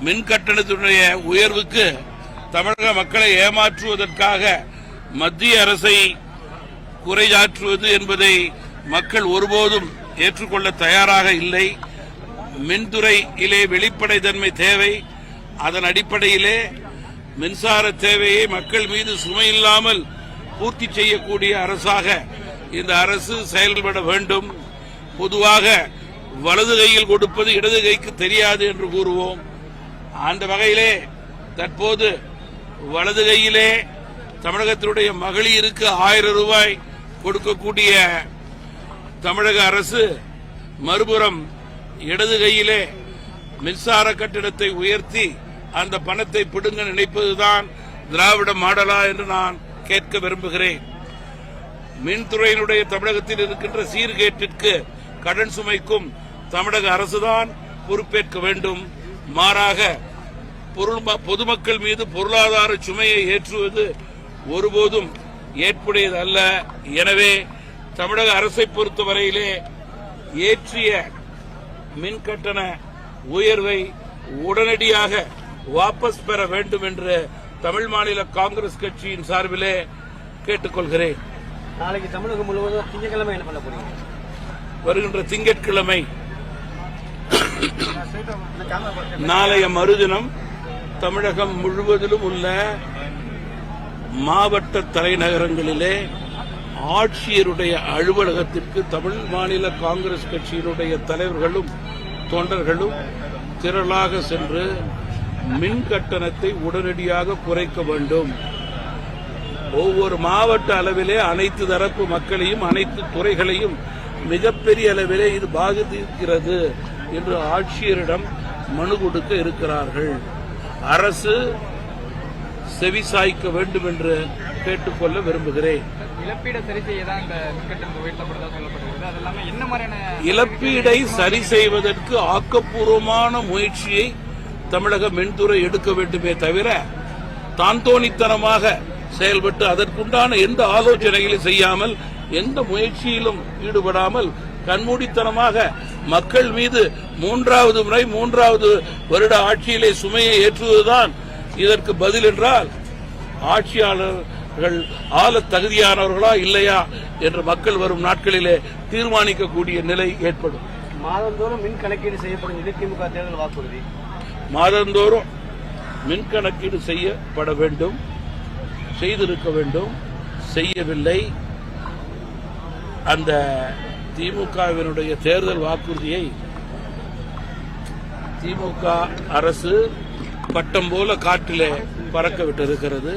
மின் கட்டணத்தினுடைய உயர்வுக்கு தமிழக மக்களை ஏமாற்றுவதற்காக மத்திய அரசை குறையாற்றுவது என்பதை மக்கள் ஒருபோதும் ஏற்றுக்கொள்ள தயாராக இல்லை. மின்துறையிலே வெளிப்படைத்தன்மை தேவை. அதன் அடிப்படையிலே மின்சார தேவையை மக்கள் மீது சுமையில்லாமல் பூர்த்தி செய்யக்கூடிய அரசாக இந்த அரசு செயல்பட வேண்டும். பொதுவாக வலது கையில் கொடுப்பது இடது கைக்கு தெரியாது என்று கூறுவோம். அந்த வகையிலே தற்போது வலது கையிலே தமிழகத்தினுடைய மகளிருக்கு ஆயிரம் ரூபாய் கொடுக்கக்கூடிய தமிழக அரசு மறுபுறம் இடது கையிலே மின்சார கட்டிடத்தை உயர்த்தி அந்த பணத்தை பிடுங்க நினைப்பதுதான் திராவிட மாடலா என்று நான் கேட்க விரும்புகிறேன். மின்துறையினுடைய தமிழகத்தில் இருக்கின்ற சீர்கேட்டிற்கு கடன் சுமைக்கும் தமிழக அரசுதான் பொறுப்பேற்க வேண்டும். மாறாக பொருள் பொதுமக்கள் மீது பொருளாதார சுமையை ஏற்றுவது ஒருபோதும் ஏற்புடையது அல்ல எனவே தமிழக அரசை பொறுத்தவரையிலே ஏற்றிய மின் கட்டண உயர்வை உடனடியாக வாபஸ் பெற வேண்டும் என்று தமிழ் மாநில காங்கிரஸ் கட்சியின் சார்பிலே கேட்டுக்கொள்கிறேன். நாளைக்கு தமிழகம் முழுவதும் திங்கட்கிழமை என்ன பண்ண போறீங்க? வருகின்ற திங்கட்கிழமை நாளைய மறுதினம் தமிழகம் முழுவதிலும் உள்ள மாவட்ட தலைநகரங்களிலே ஆட்சியருடைய அலுவலகத்திற்கு தமிழ் மாநில காங்கிரஸ் கட்சியினுடைய தலைவர்களும் தொண்டர்களும் திரளாக சென்று மின் கட்டணத்தை உடனடியாக குறைக்க வேண்டும். ஒவ்வொரு மாவட்ட அளவிலே அனைத்து தரப்பு மக்களையும் அனைத்து துறைகளையும் மிகப்பெரிய அளவிலே இது பாதிக்கிறது என்று ஆட்சியரிடம் மனு கொடுக்க இருக்கிறார்கள். அரசு செவிசாய்க்க வேண்டும் என்று கேட்டுக்கொள்ள விரும்புகிறேன். இழப்பீடை சரி செய்வதற்கு ஆக்கப்பூர்வமான முயற்சியை தமிழக மின்துறை எடுக்க வேண்டுமே தவிர தாந்தோணித்தனமாக செயல்பட்டு அதற்குண்டான எந்த ஆலோசனைகளையும் செய்யாமல் எந்த முயற்சியிலும் ஈடுபடாமல் கண்மூடித்தனமாக மக்கள் மீது மூன்றாவது முறை மூன்றாவது வருட ஆட்சியிலே சுமையை ஏற்றுவதுதான் இதற்கு பதில் என்றால் ஆட்சியாளர்கள் ஆள தகுதியானவர்களா இல்லையா என்று மக்கள் வரும் நாட்களிலே தீர்மானிக்கக்கூடிய நிலை ஏற்படும். மாதந்தோறும் மின் கணக்கீடு செய்யப்படும் இது திமுக தேர்தல் வாக்குறுதி. மாதந்தோறும் மின் கணக்கீடு செய்யப்பட வேண்டும் செய்திருக்க வேண்டும் செய்யவில்லை. அந்த திமுகவினுடைய தேர்தல் வாக்குறுதியை திமுக அரசு பட்டம் போல காற்றிலே பறக்க விட்டிருக்கிறது.